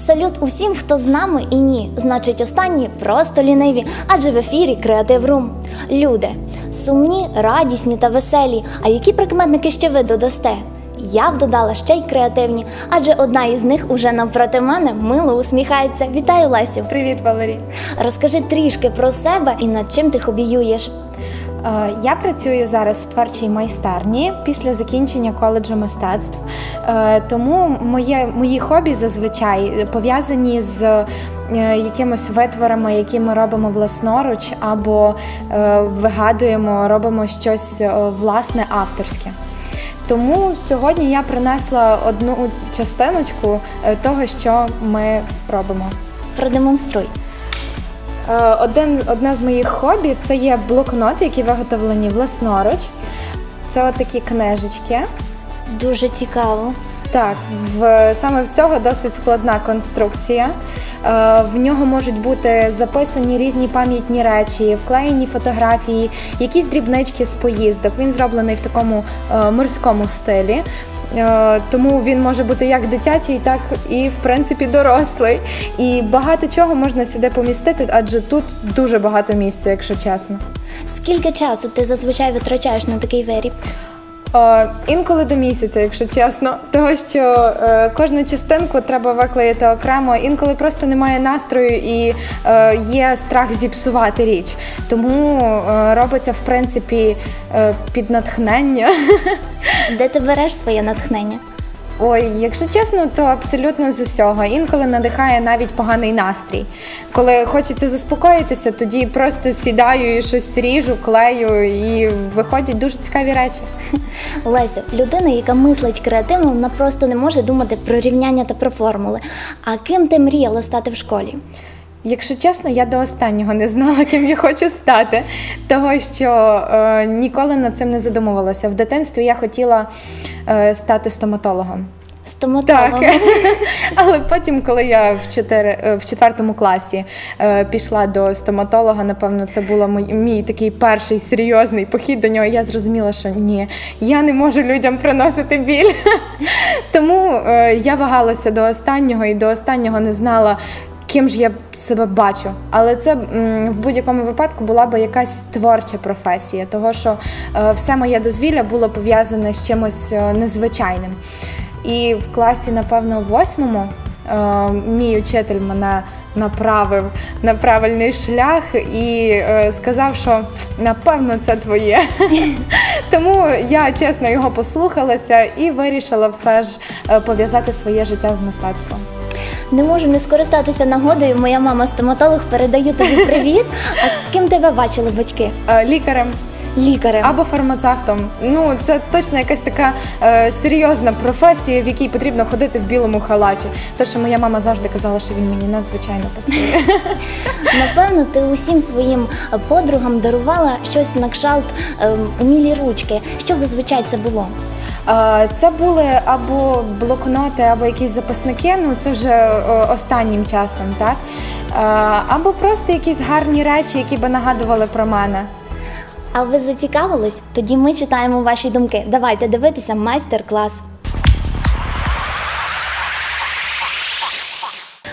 Салют усім, хто з нами і ні, значить останні просто ліниві, адже в ефірі Креатив Рум. Люди сумні, радісні та веселі. А які прикметники ще ви додасте? Я б додала ще й креативні, адже одна із них уже навпроти мене мило усміхається. Вітаю, Лесю! Привіт, Валерій. Розкажи трішки про себе і над чим ти хобіюєш. Е, Я працюю зараз в творчій майстерні після закінчення коледжу мистецтв. Е, Тому моє, мої хобі зазвичай пов'язані з е, якимись витворами, які ми робимо власноруч, або вигадуємо, робимо щось власне авторське. Тому сьогодні я принесла одну частиночку того, що ми робимо. Продемонструй. Е, Один, одне з моїх хобі це є блокноти, які виготовлені власноруч. Це от такі книжечки. Дуже цікаво. Так, в, саме в цього досить складна конструкція. Е, В нього можуть бути записані різні пам'ятні речі, вклеєні фотографії, якісь дрібнички з поїздок. Він зроблений в такому е, морському стилі. Е, Тому він може бути як дитячий, так і в принципі дорослий. І багато чого можна сюди помістити, адже тут дуже багато місця, якщо чесно. Скільки часу ти зазвичай витрачаєш на такий виріб? Е, інколи до місяця, якщо чесно, тому що е, кожну частинку треба виклеїти окремо. Інколи просто немає настрою і е, є страх зіпсувати річ. Тому е, робиться в принципі е, під натхнення. Де ти береш своє натхнення? Ой, якщо чесно, то абсолютно з усього. Інколи надихає навіть поганий настрій. Коли хочеться заспокоїтися, тоді просто сідаю і щось ріжу, клею, і виходять дуже цікаві речі. Лесю, людина, яка мислить креативно, вона просто не може думати про рівняння та про формули. А ким ти мріяла стати в школі? Якщо чесно, я до останнього не знала, ким я хочу стати, того що е, ніколи над цим не задумувалася. В дитинстві я хотіла е, стати стоматологом. Стоматологом. Так. Але потім, коли я в, чотири, е, в четвертому класі е, пішла до стоматолога, напевно, це був мій, мій такий перший серйозний похід до нього. Я зрозуміла, що ні, я не можу людям приносити біль. Тому е, я вагалася до останнього і до останнього не знала. Ким ж я себе бачу, але це в будь-якому випадку була би якась творча професія, того що е, все моє дозвілля було пов'язане з чимось е, незвичайним. І в класі, напевно, в восьмому е, мій учитель мене направив на правильний шлях і сказав, що напевно це твоє. Тому я чесно його послухалася і вирішила все ж пов'язати своє життя з мистецтвом. Не можу не скористатися нагодою. Моя мама стоматолог передаю тобі привіт. А з ким тебе бачили батьки? Е, Лікарем Лікарем. або фармацевтом. Ну це точно якась така е, серйозна професія, в якій потрібно ходити в білому халаті. То, що моя мама завжди казала, що він мені надзвичайно пасує. Напевно, ти усім своїм е, подругам дарувала щось на кшалт е, умілі ручки. Що зазвичай це було? Це були або блокноти, або якісь записники. Ну це вже останнім часом, так або просто якісь гарні речі, які би нагадували про мене. А ви зацікавились? Тоді ми читаємо ваші думки. Давайте дивитися майстер-клас.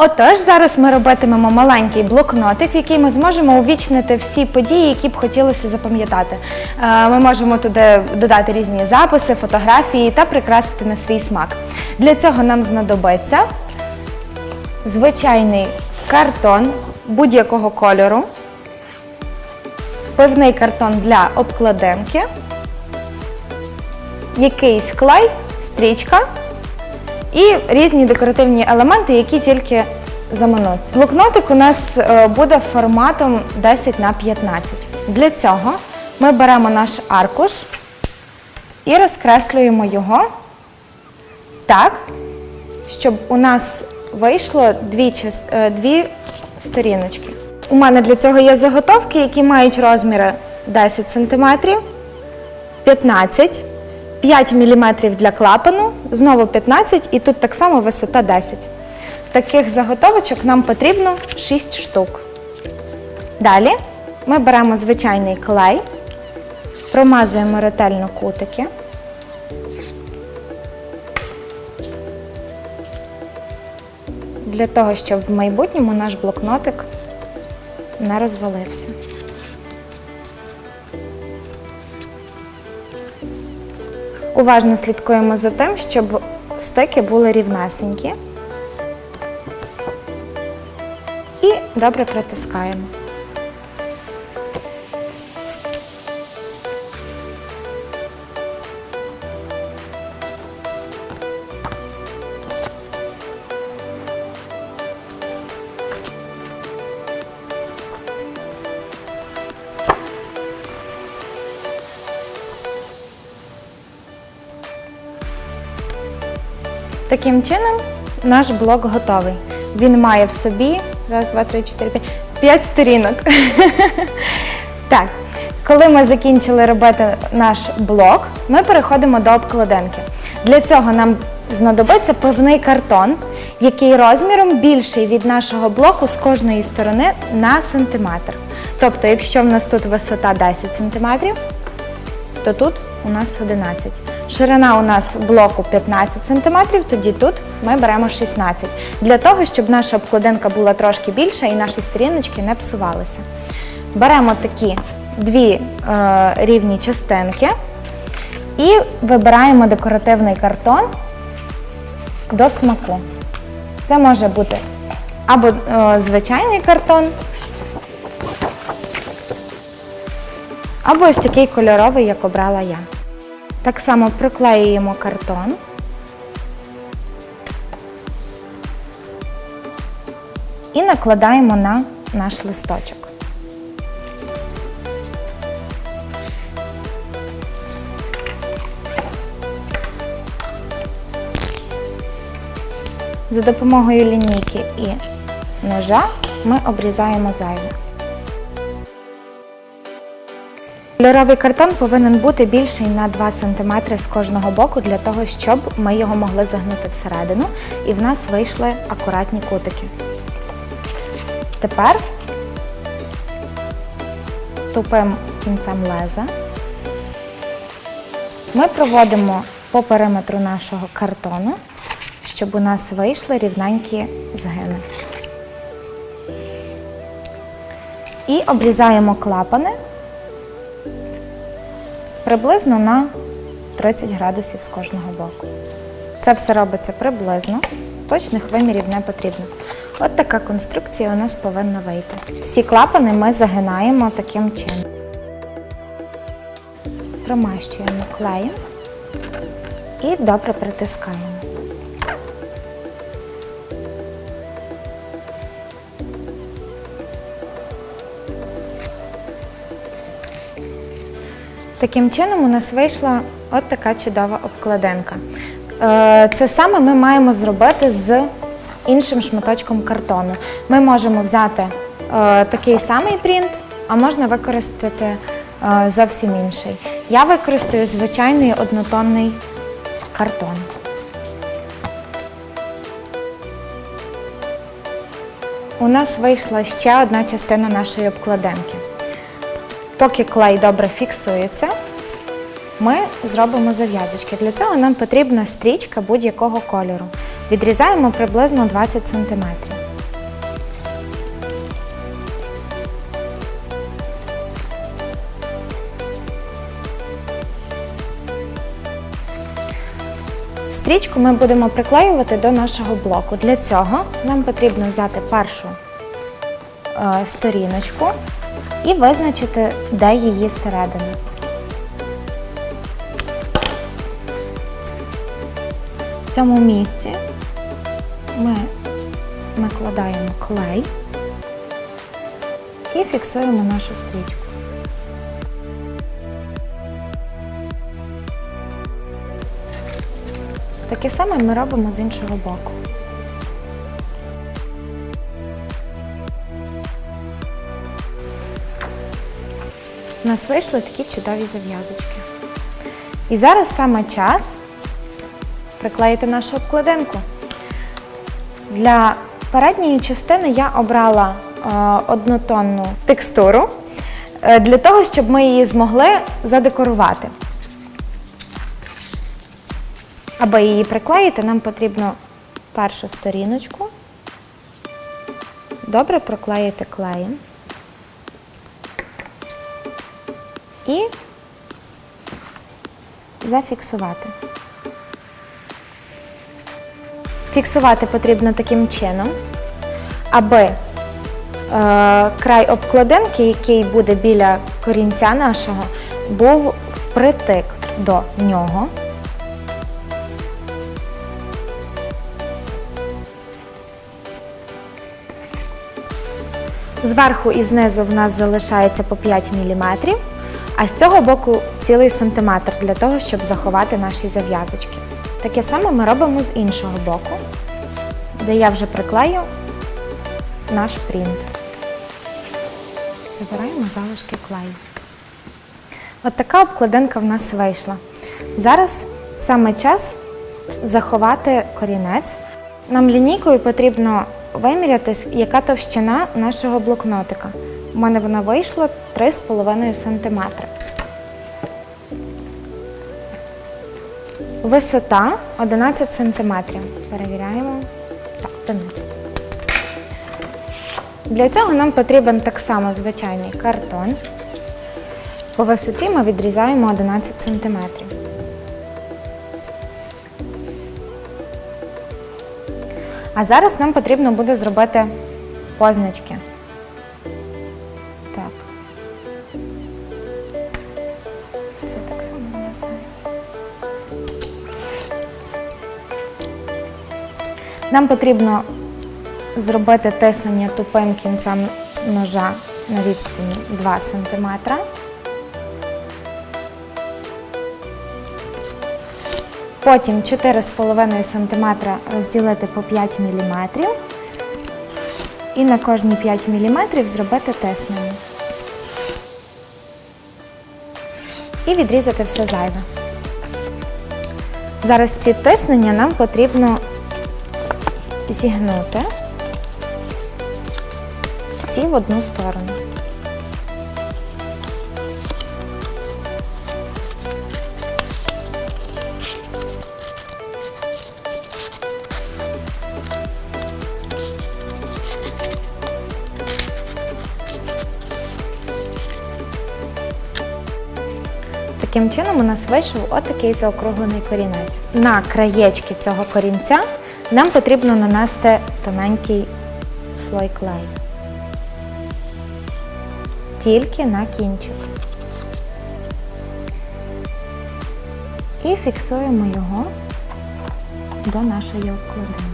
Отож, зараз ми робитимемо маленький блокнотик, в який ми зможемо увічнити всі події, які б хотілося запам'ятати. Е, Ми можемо туди додати різні записи, фотографії та прикрасити на свій смак. Для цього нам знадобиться звичайний картон будь-якого кольору, пивний картон для обкладинки, якийсь клей, стрічка і різні декоративні елементи, які тільки замануться. Блокнотик у нас е, буде форматом 10 на 15. Для цього ми беремо наш аркуш і розкреслюємо його так, щоб у нас вийшло дві, е, дві сторіночки. У мене для цього є заготовки, які мають розміри 10 см, 15 5 мм для клапану, знову 15 і тут так само висота 10. Таких заготовочок нам потрібно 6 штук. Далі ми беремо звичайний клей, промазуємо ретельно кутики. для того, щоб в майбутньому наш блокнотик не розвалився. Уважно слідкуємо за тим, щоб стики були рівнесенькі. І добре притискаємо. Таким чином, наш блок готовий. Він має в собі раз, два, три, чотири, п'ять, п'ять сторінок. так, коли ми закінчили робити наш блок, ми переходимо до обкладинки. Для цього нам знадобиться певний картон, який розміром більший від нашого блоку з кожної сторони на сантиметр. Тобто, якщо в нас тут висота 10 сантиметрів, то тут у нас 11. Ширина у нас блоку 15 см, тоді тут ми беремо 16 Для того, щоб наша обкладинка була трошки більша і наші сторіночки не псувалися. Беремо такі дві е, рівні частинки і вибираємо декоративний картон до смаку. Це може бути або е, звичайний картон, або ось такий кольоровий, як обрала я. Так само приклеюємо картон. І накладаємо на наш листочок. За допомогою лінійки і ножа ми обрізаємо зайве. Кольоровий картон повинен бути більший на 2 см з кожного боку для того, щоб ми його могли загнути всередину і в нас вийшли акуратні кутики. Тепер тупим кінцем леза. Ми проводимо по периметру нашого картону, щоб у нас вийшли рівненькі згини. І обрізаємо клапани приблизно на 30 градусів з кожного боку. Це все робиться приблизно, точних вимірів не потрібно. От така конструкція у нас повинна вийти. Всі клапани ми загинаємо таким чином. Промащуємо клеєм і добре притискаємо. Таким чином у нас вийшла от така чудова обкладинка. Е, Це саме ми маємо зробити з іншим шматочком картону. Ми можемо взяти е, такий самий принт, а можна використати е, зовсім інший. Я використаю звичайний однотонний картон. У нас вийшла ще одна частина нашої обкладинки. Поки клей добре фіксується, ми зробимо зав'язочки. Для цього нам потрібна стрічка будь-якого кольору. Відрізаємо приблизно 20 см. Стрічку ми будемо приклеювати до нашого блоку. Для цього нам потрібно взяти першу е, сторіночку і визначити, де її середина. В цьому місці ми накладаємо клей і фіксуємо нашу стрічку. Таке саме ми робимо з іншого боку. У нас вийшли такі чудові зав'язочки. І зараз саме час приклеїти нашу обкладинку. Для передньої частини я обрала е, однотонну текстуру е, для того, щоб ми її змогли задекорувати. Аби її приклеїти, нам потрібно першу сторіночку добре проклеїти клеєм і зафіксувати. Фіксувати потрібно таким чином, аби е, край обкладинки, який буде біля корінця нашого, був впритик до нього. Зверху і знизу в нас залишається по 5 мм, а з цього боку цілий сантиметр для того, щоб заховати наші зав'язочки. Таке саме ми робимо з іншого боку, де я вже приклею наш принт. Забираємо залишки клею. От така обкладинка в нас вийшла. Зараз саме час заховати корінець. Нам лінійкою потрібно виміряти, яка товщина нашого блокнотика. У мене вона вийшла 3,5 см. Висота 11 см. Перевіряємо. Так, 11. Для цього нам потрібен так само звичайний картон. По висоті ми відрізаємо 11 см. А зараз нам потрібно буде зробити позначки. Нам потрібно зробити тиснення тупим кінцем ножа на відстані 2 см. Потім 4,5 см розділити по 5 мм. І на кожні 5 мм зробити тиснення. І відрізати все зайве. Зараз ці тиснення нам потрібно зігнути всі в одну сторону. Таким чином у нас вийшов отакий заокруглений корінець. На краєчки цього корінця нам потрібно нанести тоненький слой клею. Тільки на кінчик. І фіксуємо його до нашої обкладинки.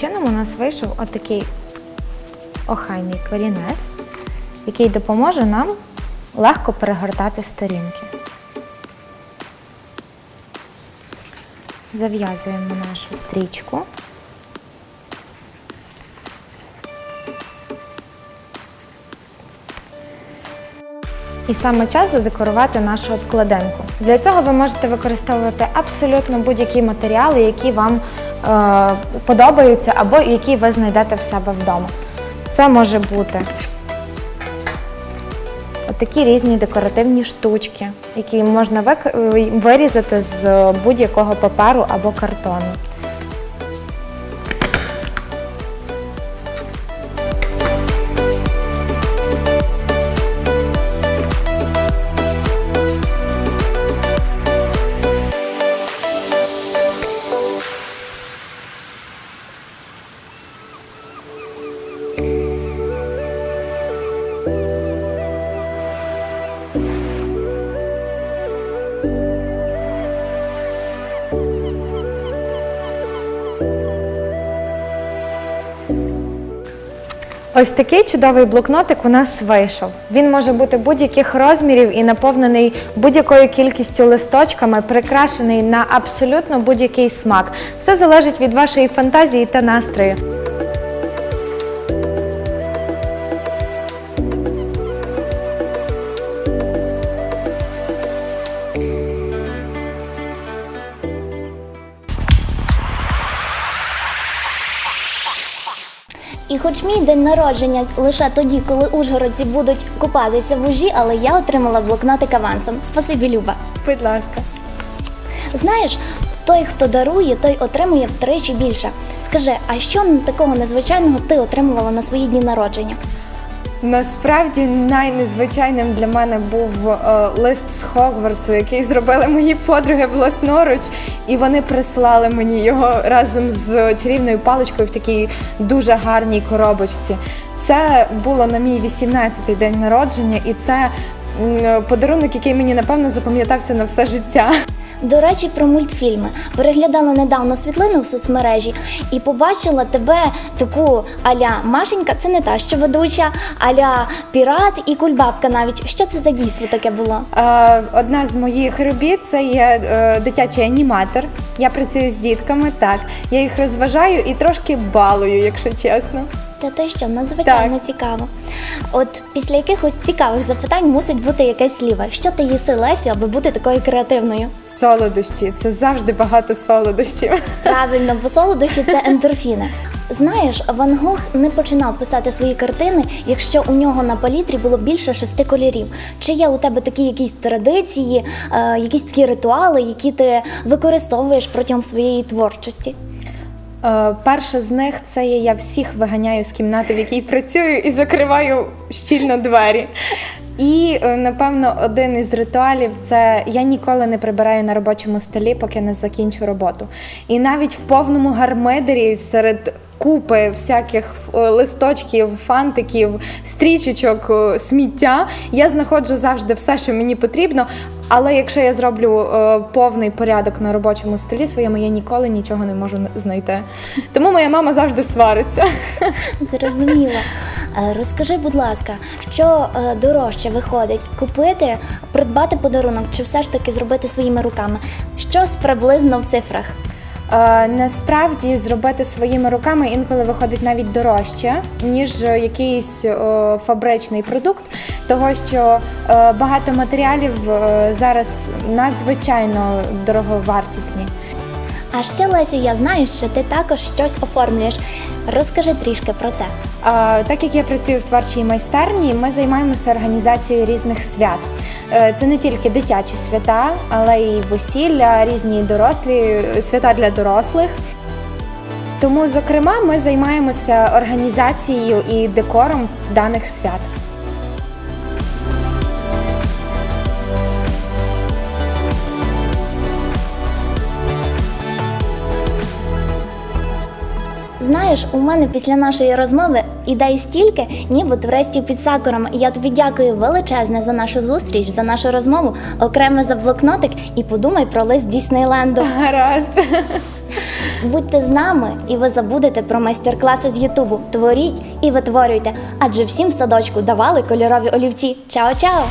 Чином у нас вийшов отакий охайний корінець, який допоможе нам легко перегортати сторінки. Зав'язуємо нашу стрічку. І саме час задекорувати нашу обкладинку. Для цього ви можете використовувати абсолютно будь-які матеріали, які вам подобаються або які ви знайдете в себе вдома. Це може бути такі різні декоративні штучки, які можна е, вирізати з будь-якого паперу або картону. Ось такий чудовий блокнотик у нас вийшов. Він може бути будь-яких розмірів і наповнений будь-якою кількістю листочками, прикрашений на абсолютно будь-який смак. Все залежить від вашої фантазії та настрою. І хоч мій день народження лише тоді, коли ужгородці будуть купатися в ужі, але я отримала блокнотик авансом. Спасибі, Люба. Будь ласка. Знаєш, той, хто дарує, той отримує втричі більше. Скажи, а що такого незвичайного ти отримувала на свої дні народження? Насправді найнезвичайним для мене був е, лист з Хогвартсу, який зробили мої подруги власноруч, і вони прислали мені його разом з чарівною паличкою в такій дуже гарній коробочці. Це було на мій 18-й день народження, і це подарунок, який мені напевно запам'ятався на все життя. До речі, про мультфільми. Переглядала недавно світлини в соцмережі і побачила тебе таку аля Машенька, це не та що ведуча, аля пірат і кульбабка навіть. Що це за дійство таке було? Е, Одна з моїх робіт це є е, дитячий аніматор. Я працюю з дітками, так. Я їх розважаю і трошки балую, якщо чесно. Та те, що надзвичайно Так. цікаво. От після якихось цікавих запитань мусить бути якесь сліве. Що ти їси Лесю, аби бути такою креативною? Солодощі це завжди багато солодощів. Правильно, бо солодощі це ендорфіни. Знаєш, Ван Гог не починав писати свої картини, якщо у нього на палітрі було більше шести кольорів. Чи є у тебе такі якісь традиції, е, якісь такі ритуали, які ти використовуєш протягом своєї творчості? Е, Перша з них це є я всіх виганяю з кімнати, в якій працюю, і закриваю щільно двері. І е, напевно один із ритуалів це я ніколи не прибираю на робочому столі, поки не закінчу роботу. І навіть в повному гармидері серед купи всяких е, листочків, фантиків, стрічечок, е, сміття я знаходжу завжди все, що мені потрібно. Але якщо я зроблю е, повний порядок на робочому столі своєму, я ніколи нічого не можу знайти. Тому моя мама завжди свариться. Зрозуміла. Е, Розкажи, будь ласка, що дорожче виходить купити, придбати подарунок, чи все ж таки зробити своїми руками? Щось приблизно в цифрах. Е, насправді зробити своїми руками інколи виходить навіть дорожче, ніж якийсь фабричний продукт, того що е, багато матеріалів е, зараз надзвичайно дороговартісні. А ще, Лесю, я знаю, що ти також щось оформлюєш. Розкажи трішки про це. А, Так як я працюю в творчій майстерні, ми займаємося організацією різних свят. Е, Це не тільки дитячі свята, але й весілля, різні дорослі свята для дорослих. Тому, зокрема, ми займаємося організацією і декором даних свят. Знаєш, у мене після нашої розмови ідей стільки, ніби туристів під сакурами. Я тобі дякую величезне за нашу зустріч, за нашу розмову, окремо за блокнотик і подумай про лист Діснейленду. Гаразд. Будьте з нами, і ви забудете про майстер-класи з Ютубу. Творіть і витворюйте, адже всім в садочку давали кольорові олівці. Чао-чао!